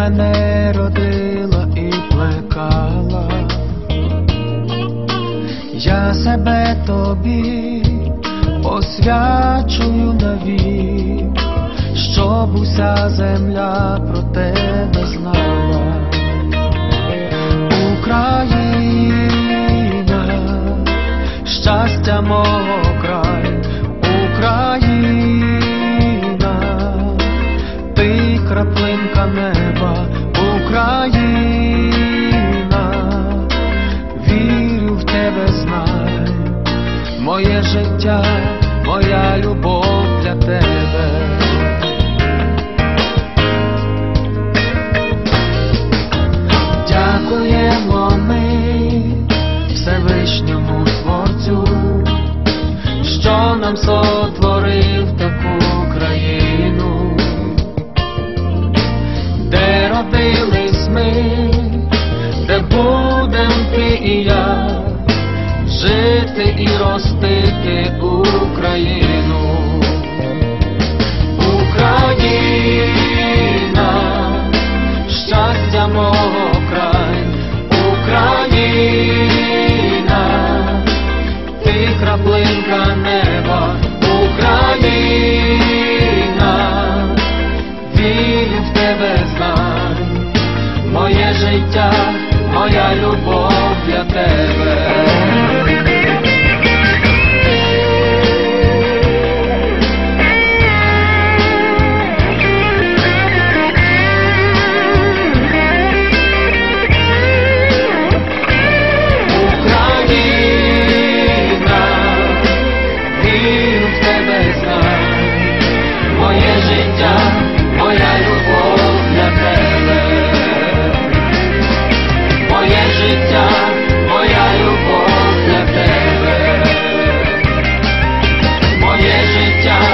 мене родила і плекала, я себе тобі посвячую навік, щоб уся земля про тебе знала. Україна, щастя мого краплинка неба Україна, вірю в тебе знай, моє життя, моя любов для тебе. Дякуємо ми Всевишньому Творцю, що нам со. будем ти і я жити і ростити Україну, Україна, щастя мого край, Україна, ти краплинка неба, Україна, вірю в тебе знай, моє життя моя любов для тебе.